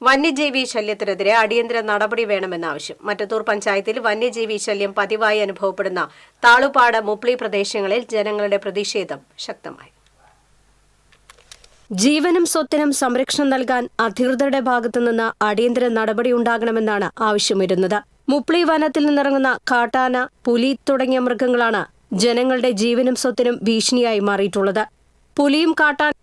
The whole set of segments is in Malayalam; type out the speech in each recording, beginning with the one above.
വന്യജീവി ശല്യത്തിനെതിരെ അടിയന്തര നടപടി വേണമെന്നാവശ്യം മറ്റത്തൂർ പഞ്ചായത്തിൽ വന്യജീവി ശല്യം പതിവായി അനുഭവപ്പെടുന്ന താളുപാട് മുപ്ലി പ്രദേശങ്ങളിൽ ജനങ്ങളുടെ പ്രതിഷേധം ശക്തമായി. ജീവനും സ്വത്തിനും സംരക്ഷണം നൽകാൻ അധികൃതരുടെ ഭാഗത്തുനിന്ന് അടിയന്തര നടപടി ഉണ്ടാകണമെന്നാണ് ആവശ്യമിരുന്നത്. മുപ്ലി വനത്തിൽ നിന്നിറങ്ങുന്ന കാട്ടാന പുലി തുടങ്ങിയ മൃഗങ്ങളാണ് ജനങ്ങളുടെ ജീവനും സ്വത്തിനും ഭീഷണിയായി മാറിയിട്ടുള്ളത്. പുലിയും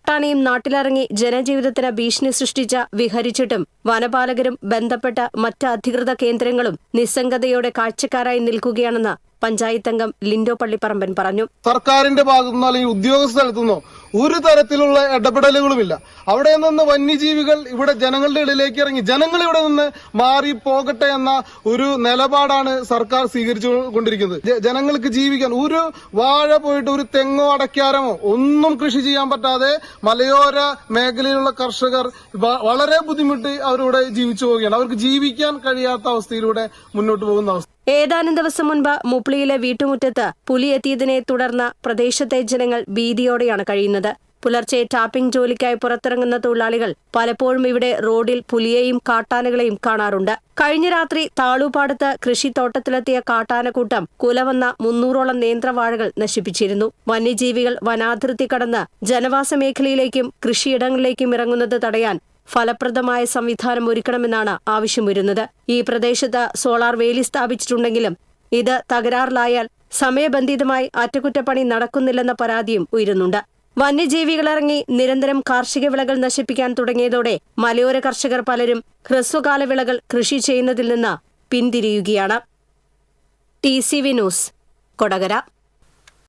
കാട്ടാനയും നാട്ടിലിറങ്ങി ജനജീവിതത്തിന് ഭീഷണി സൃഷ്ടിച്ച വിഹരിച്ചിട്ടും വനപാലകരും ബന്ധപ്പെട്ട മറ്റ് അധികൃത കേന്ദ്രങ്ങളും നിസ്സംഗതയോടെ കാഴ്ചക്കാരായി നിൽക്കുകയാണെന്ന് പഞ്ചായത്ത് അംഗം ലിൻഡോ പള്ളിപ്പറമ്പൻ പറഞ്ഞു. സർക്കാരിന്റെ ഭാഗത്തുനിന്നോ അല്ലെങ്കിൽ ഉദ്യോഗസ്ഥ സ്ഥലത്തുനിന്നോ ഒരു തരത്തിലുള്ള ഇടപെടലുകളുമില്ല. അവിടെ നിന്ന് വന്യജീവികൾ ഇവിടെ ജനങ്ങളുടെ ഇടയിലേക്ക് ഇറങ്ങി ജനങ്ങൾ ഇവിടെ നിന്ന് മാറി പോകട്ടെ എന്ന ഒരു നിലപാടാണ് സർക്കാർ സ്വീകരിച്ചു കൊണ്ടിരിക്കുന്നത് ജനങ്ങൾക്ക് ജീവിക്കാൻ ഒരു വാഴ പോയിട്ട് ഒരു തെങ്ങോ അടയ്ക്കാരമോ ഒന്നും കൃഷി ചെയ്യാൻ പറ്റാതെ മലയോര മേഖലയിലുള്ള കർഷകർ വളരെ ബുദ്ധിമുട്ടി അവരിവിടെ ജീവിച്ചു പോവുകയാണ്. അവർക്ക് ജീവിക്കാൻ കഴിയാത്ത അവസ്ഥയിലൂടെ മുന്നോട്ട് പോകുന്ന അവസ്ഥ. ഏതാനും ദിവസം മുൻപ് മുപ്ലിയിലെ വീട്ടുമുറ്റത്ത് പുലി എത്തിയതിനെ തുടർന്ന് പ്രദേശത്തെ ജനങ്ങൾ ഭീതിയോടെയാണ് കഴിയുന്നത്. പുലർച്ചെ ടാപ്പിംഗ് ജോലിക്കായി പുറത്തിറങ്ങുന്ന തൊഴിലാളികൾ പലപ്പോഴും ഇവിടെ റോഡിൽ പുലിയെയും കാട്ടാനകളെയും കാണാറുണ്ട്. കഴിഞ്ഞ രാത്രി താളൂപ്പാടത്ത് കൃഷിത്തോട്ടത്തിലെത്തിയ കാട്ടാനക്കൂട്ടം കുലവന്ന മുന്നൂറോളം നേന്ത്രവാഴകൾ നശിപ്പിച്ചിരുന്നു. വന്യജീവികൾ വനാതിർത്തി കടന്ന് ജനവാസ മേഖലയിലേക്കും കൃഷിയിടങ്ങളിലേക്കും ഇറങ്ങുന്നത് തടയാൻ ഫലപ്രദമായ സംവിധാനം ഒരുക്കണമെന്നാണ് ആവശ്യമുയരുന്നത്. ഈ പ്രദേശത്ത് സോളാർ വേലി സ്ഥാപിച്ചിട്ടുണ്ടെങ്കിലും ഇത് തകരാറിലായാൽ സമയബന്ധിതമായി അറ്റകുറ്റപ്പണി നടക്കുന്നില്ലെന്ന പരാതിയും ഉയരുന്നുണ്ട്. വന്യജീവികളിറങ്ങി നിരന്തരം കാർഷിക വിളകൾ നശിപ്പിക്കാൻ തുടങ്ങിയതോടെ മലയോര കർഷകർ പലരും ഹ്രസ്വകാല വിളകൾ കൃഷി ചെയ്യുന്നതിൽ നിന്ന് പിന്തിരിയുകയാണ്. T C V news Kodakara.